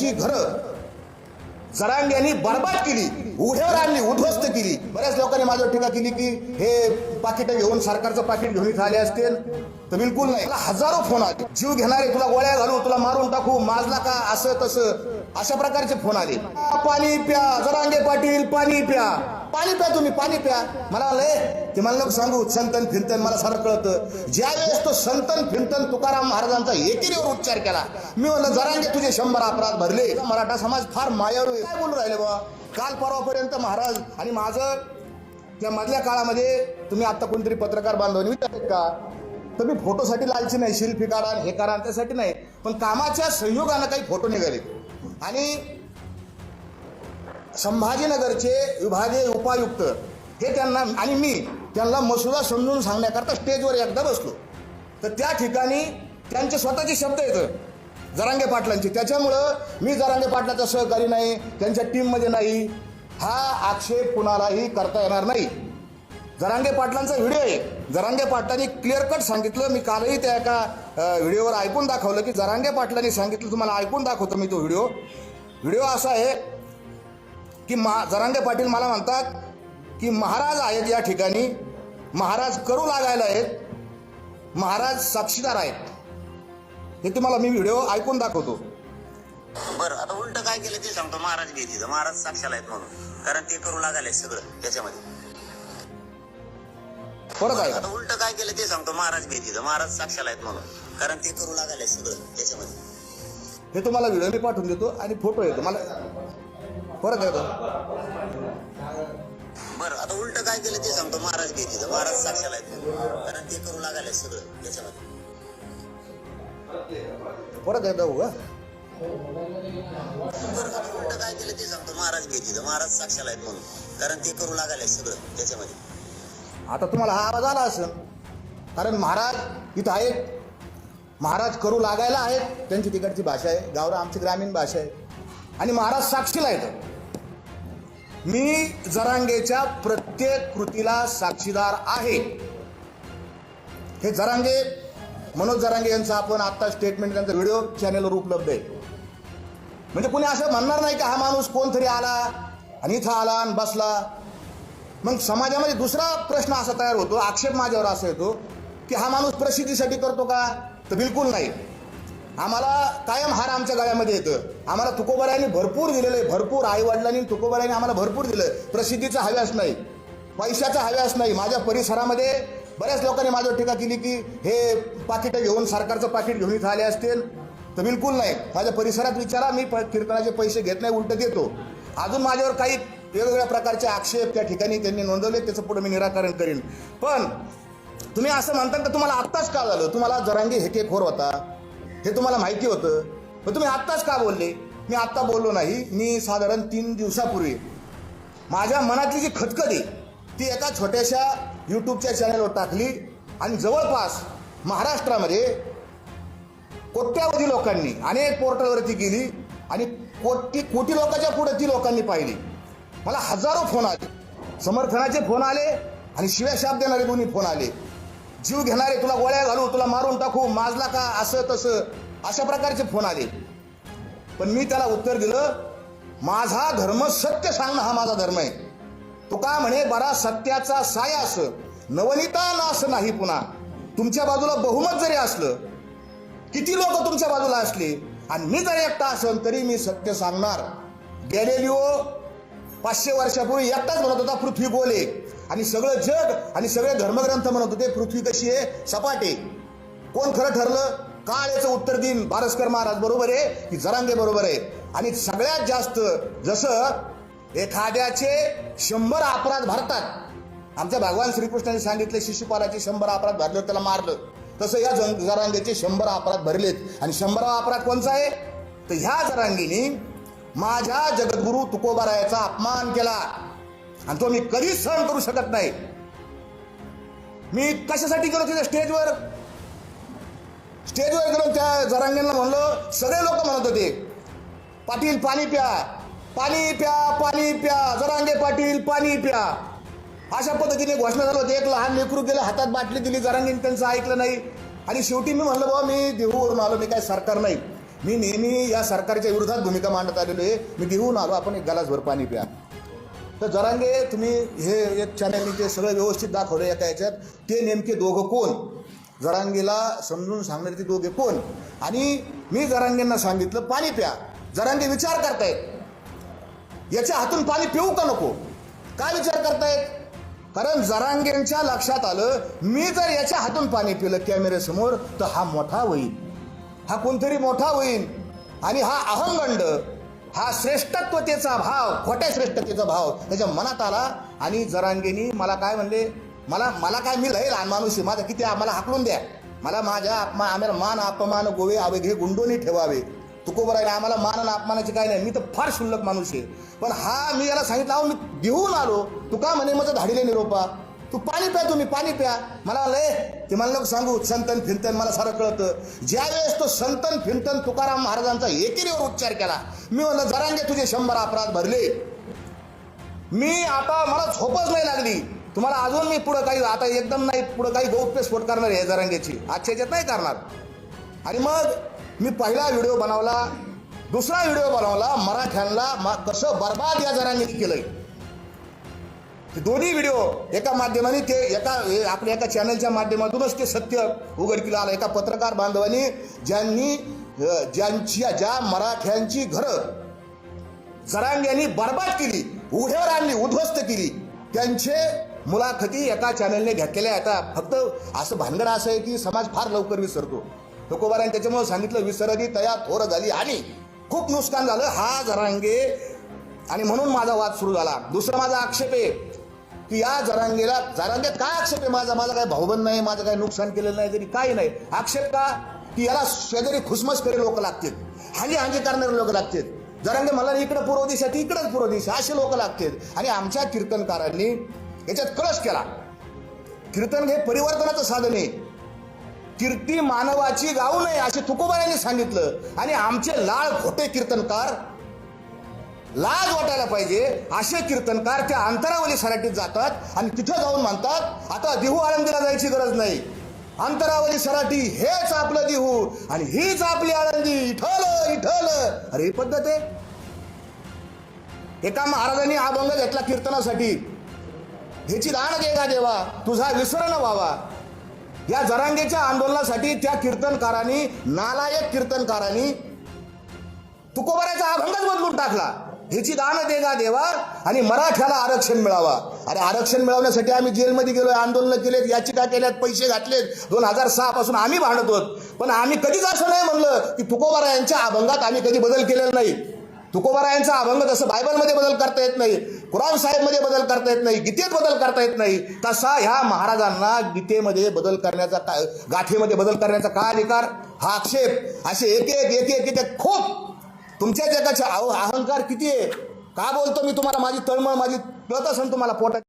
त्यांची घरं जरांग्यांनी बरबाद केली. उघड्यावर आणली उद्ध्वस्त केली. बऱ्याच लोकांनी माझ्यावर टीका केली की हे पाकिट घेऊन सरकारचं पाकिट घेऊन इथं आले असतील. तर बिलकुल नाही. हजारो फोन आले. जीव घेणारे तुला गोळ्या घालू तुला मारून टाकू माजला का असं तसं. अशा प्रकारचे फोन आले. पाणी प्या. जरांगे पाटील पाणी प्या. पाणी प्या तुम्ही पाणी प्या. मला लय ते मला नको सांगू संतन फिरतन मला सारं कळतं. ज्या वेळेस तो संतन फिरतन तुकाराम महाराजांचा एकेरीवर उच्चार केला मी म्हणलं जरांगे तुझे शंभर अपराध भरले. मराठा समाज फार मायावर काय बोलून राहिले बा काल परवापर्यंत महाराज आणि माझं त्या मधल्या काळामध्ये तुम्ही आता कोणतरी पत्रकार बांधवांनी विचारत का? तर मी फोटोसाठी लालची नाही शिल्पी काढा हे करा त्यासाठी नाही. पण कामाच्या संयोगानं काही फोटो निघाले आणि संभाजीनगरचे विभागीय उपायुक्त हे त्यांना आणि मी त्यांना मसुदा समजून सांगण्याकरता स्टेजवर एकदा बसलो. तर त्या ठिकाणी त्यांचे स्वतःचे शब्द येतं जरांगे पाटलांचे. त्याच्यामुळं मी जरांगे पाटलाचा सहकारी नाही त्यांच्या टीममध्ये नाही. हा आक्षेप कुणालाही करता येणार नाही. जरांगे पाटलांचा व्हिडिओ आहे. जरांगे पाटलांनी क्लिअर कट सांगितलं. मी कालही त्या एका व्हिडिओवर ऐकून दाखवलं की जरांगे पाटलांनी सांगितलं तुम्हाला ऐकून दाखवतो मी तो व्हिडिओ. व्हिडिओ असा आहे की मा जरांगे पाटील मला म्हणतात की महाराज आहेत या ठिकाणी महाराज करू लागायला आहेत महाराज साक्षीदार आहेत. हे तुम्हाला मी व्हिडिओ ऐकून दाखवतो. बरं आता उलट काय केलं ते सांगतो महाराज भीती महाराज साक्षाला आहेत म्हणून. कारण ते करू लागाले सगळं त्याच्यामध्ये परत आहे आता उलट काय केलं ते सांगतो महाराज भीती महाराज साक्षाला आहेत म्हणून. कारण ते करू लागाले सगळं त्याच्यामध्ये हे तुम्हाला व्हिडिओ मी पाठवून देतो आणि फोटो येतो. मला परत येतो. बरं आता उलट काय केलं ते सांगतो महाराज भीती महाराज साक्षाला कारण ते करू लागाले सगळं त्याच्यामध्ये परत येतो उगा. बरं आता उलट काय केलं ते सांगतो महाराज भीती महाराज साक्षाला आहेत म्हणून. कारण ते करू लागाले सगळं त्याच्यामध्ये आता तुम्हाला हा आवाज आला असेल कारण महाराज इथं आहेत. महाराज करू लागायला आहेत त्यांची तिकडची भाषा आहे गावरा आमची ग्रामीण भाषा आहे. आणि महाराज साक्षीला येतं मी जरांगेच्या प्रत्येक कृतीला साक्षीदार आहे. हे जरांगे मनोज जरांगे यांचा आपण आत्ता स्टेटमेंट त्यांचा व्हिडिओ चॅनेलवर उपलब्ध आहे. म्हणजे कुणी असं म्हणणार नाही की हा माणूस कोणतरी आला आणि इथं आला आणि बसला. मग समाजामध्ये दुसरा प्रश्न असा तयार होतो आक्षेप माझ्यावर असा येतो की हा माणूस प्रसिद्धीसाठी करतो का? तर बिलकुल नाही. आम्हाला कायम हार आमच्या गळ्यामध्ये येतं आम्हाला तुकोबारायांनी भरपूर दिलेलं आहे भरपूर आई वडिलांनी आम्हाला भरपूर दिलं प्रसिद्धीचा हव्यास नाही. पैशाचा हव्यास नाही. माझ्या परिसरामध्ये बऱ्याच लोकांनी माझ्यावर टीका केली की हे पाकिटं घेऊन सरकारचं पाकिट घेऊन इथं आले असतील? तर बिलकुल नाही. माझ्या परिसरात विचारा मी प- कीर्तनाचे पैसे घेत नाही उलट देतो. अजून माझ्यावर काही वेगवेगळ्या प्रकारचे आक्षेप त्या ठिकाणी त्यांनी नोंदवले त्याचं पुढे मी निराकरण करेन. पण तुम्ही असं म्हणता का तुम्हाला आत्ताच का झालं तुम्हाला जरांगी हेकेखोर होता. हे तुम्हाला माहिती होतं. पण तुम्ही आत्ताच का बोलले? मी आत्ता बोललो नाही. मी साधारण तीन दिवसापूर्वी. माझ्या मनातली जी खतखत आहे ती एका छोट्याशा यूट्यूबच्या चॅनलवर टाकली आणि जवळपास महाराष्ट्रामध्ये कोट्यावधी लोकांनी अनेक पोर्टलवरती गेली आणि कोटी कोटी लोकांच्या पुढे ती लोकांनी पाहिली. मला हजारो फोन आले. समर्थनाचे फोन आले आणि शिव्या शाप देणारे दोन्ही फोन आले. जीव घेणारे तुला गोळ्या घालू तुला मारून टाकू माजला का असं तसं. अशा प्रकारचे फोन आले. पण मी त्याला उत्तर दिलं माझा धर्म सत्य सांगणं हा माझा धर्म आहे. तू का म्हणे बरा सत्याचा सायास असं नवनीता नास नाही पुन्हा. तुमच्या बाजूला बहुमत जरी असलं किती लोक तुमच्या बाजूला असले आणि मी जर एकटा असेल तरी मी सत्य सांगणार. गॅलेलिओ हो, पाचशे वर्षापूर्वी एकटाच म्हणत होता पृथ्वी गोल आहे आणि सगळं जग आणि सगळे धर्मग्रंथ म्हणत होते पृथ्वी कशी आहे? सपाट. आहे कोण खरं ठरलं? काळ याचं उत्तर देईन बारसकर महाराज. बरोबर आहे? की जरांगे बरोबर आहे? आणि सगळ्यात जास्त जसं एखाद्याचे शंभर अपराध भरतात. आमच्या भगवान श्रीकृष्णाने सांगितले शिशुपालाचे शंभर अपराध भरले त्याला मारलं. तसं या जंग जरांगेचे शंभर अपराध भरलेत. आणि शंभरावा अपराध कोणचा आहे? तर ह्या जरांगीने माझ्या जगद्गुरु तुकोबारायाचा अपमान केला. आणि तो मी कधीच सहन करू शकत नाही. मी कशासाठी गेलो तिथे स्टेजवर स्टेजवर गेलो त्या जरांगेंना म्हणलो सगळे लोक म्हणत होते पाटील पाणी प्या पाणी प्या पाणी प्या जरांगे पाटील पाणी प्या. अशा पद्धतीने घोषणा झाली होती. एक लहान लेकरू गेलं हातात बाटली दिली जरांगीने त्यांचं ऐकलं नाही. आणि शेवटी मी म्हणलं बाबा मी देहूवरून आलो मी काय सरकार नाही. मी नेहमी या सरकारच्या विरोधात भूमिका मांडत आलेलो आहे. मी घेऊन आलो आपण एक गलासभर पाणी प्या. तर जरांगे तुम्ही हे एक चॅनलचे ते सगळं व्यवस्थित दाखवलं एका याच्यात ते नेमके दोघं कोण? जरांगेला समजून सांगणारे ते दोघे कोण? आणि मी जरांगेंना सांगितलं पाणी प्या. जरांगे विचार करतायत. याच्या हातून पाणी पिऊ का नको? काय विचार करतायत? कारण जरांगेंच्या लक्षात आलं मी जर याच्या हातून पाणी पिलं कॅमेऱ्यासमोर तर हा मोठा होईल. हा कोणतरी मोठा होईल आणि हा अहंगंड हा श्रेष्ठत्वतेचा भाव खोट्या श्रेष्ठतेचा भाव त्याच्या मनात आला आणि जरांगेनी मला काय म्हणले मला मला काय मी लय लहान माणूस आहे माझा किती मला हाकलून द्या. मला माझ्या अपमा आम्हाला मान अपमान गोवे आवेग हे गुंडोनी ठेवावे. तुकोबर आहे आम्हाला मान आणि अपमानाचे काय नाही. मी तर फार शुल्लक माणूस आहे. पण हा मी याला सांगितलं अहो मी घेऊन आलो. तू का म्हणे माझं धाडीले निरोपा? तू पाणी प्या तुम्ही पाणी प्या. मला लय ते मला नको सांगू. संतन फिरतन मला सारं कळतं. ज्यावेळेस तो संतन फिरतन तुकाराम महाराजांचा एकेरीवर उच्चार केला मी म्हणलं जरांगे तुझे शंभर अपराध भरले. मी आता मला झोपच नाही लागली. तुम्हाला अजून मी पुढं काही आता एकदम नाही पुढं काही गौप्यस्फोट करणार आहे जरांगेची. आजच्या याच्यात नाही करणार. आणि मग मी पहिला व्हिडिओ बनवला दुसरा व्हिडिओ बनवला मराठ्यांना कसं बर्बाद या जरांगेने केलंय. ते दोन्ही व्हिडिओ एका माध्यमाने ते एका आपल्या एका चॅनलच्या माध्यमातूनच ते सत्य उघडकीला आलं एका पत्रकार बांधवांनी ज्यांनी ज्यांच्या ज्या मराठ्यांची घरं जरांग्यांनी बर्बाद केली उघड्यावर आणली उद्ध्वस्त केली त्यांचे मुलाखती एका चॅनलने घेतलेल्या आता फक्त असं भानगड असं आहे की समाज फार लवकर विसरतो. तुकोबारांनी त्याच्यामुळे सांगितलं विसरली तया थोर झाली आणि खूप नुकसान झालं. हा जरांगे आणि म्हणून माझा वाद सुरू झाला. दुसरा माझा आक्षेप आहे की या जरांगेला जरांगे काय आक्षेप आहे? माझा माझा काय भाऊबंद नाही माझं काय नुकसान केलेलं नाही तरी काही नाही. आक्षेप का? की याला शेजारी खुसमस करे लोक लागतील. हांजी हांजी करणारे लोक लागतील. जरांगे मला इकडं पूर्व दिशा ती इकडंच पूर्व दिशा असे लोक लागतील. आणि आमच्या कीर्तनकारांनी याच्यात कळस केला. कीर्तन हे परिवर्तनाचं साधन आहे. कीर्ती मानवाची गाऊ नये असे तुकोबारांनी सांगितलं. आणि आमचे लाळ खोटे कीर्तनकार लाज वाटायला पाहिजे. असे कीर्तनकार त्या अंतरावली सराटीत जातात आणि तिथं जाऊन म्हणतात आता देहू आळंदीला जायची गरज नाही. अंतरावली सराटी हेच आपलं देहू आणि हीच आपली आळंदी. इठल इठल. अरे ही पद्धत आहे. एका महाराजांनी अभंग घेतला कीर्तनासाठी. ह्याची दान दे का देवा तुझा विसरण व्हावा. या जरांगेच्या आंदोलनासाठी त्या कीर्तनकारांनी नालायक कीर्तनकारांनी तुकोबाराचा अभंगच बदलून टाकला. ह्याची दान देगा देवा आणि मराठ्याला आरक्षण मिळावा. अरे आरक्षण मिळवण्यासाठी आम्ही जेलमध्ये गेलोय आंदोलन केलेत याचिका केल्यात पैसे घातलेत. दोन हजार सहा पासून आम्ही भांडत होत. पण आम्ही कधीच असं नाही म्हणलं की तुकोबारा यांच्या अभंगात आम्ही कधी बदल केलेला नाही. तुकोबारा यांचा अभंग जसं बायबलमध्ये बदल करता येत नाही कुराण साहेबमध्ये बदल करता येत नाही गीतेत बदल करता येत नाही तसा ह्या महाराजांना गीतेमध्ये बदल करण्याचा काय गाठीमध्ये बदल करण्याचा काय अधिकार? हा आक्षेप. असे एक एक एक एक खूप तुमच्या जगाचा अहो अहंकार किती आहे? का बोलतो मी तुम्हाला? माझी तळमळ माझी कळत असेल तुम्हाला पोटात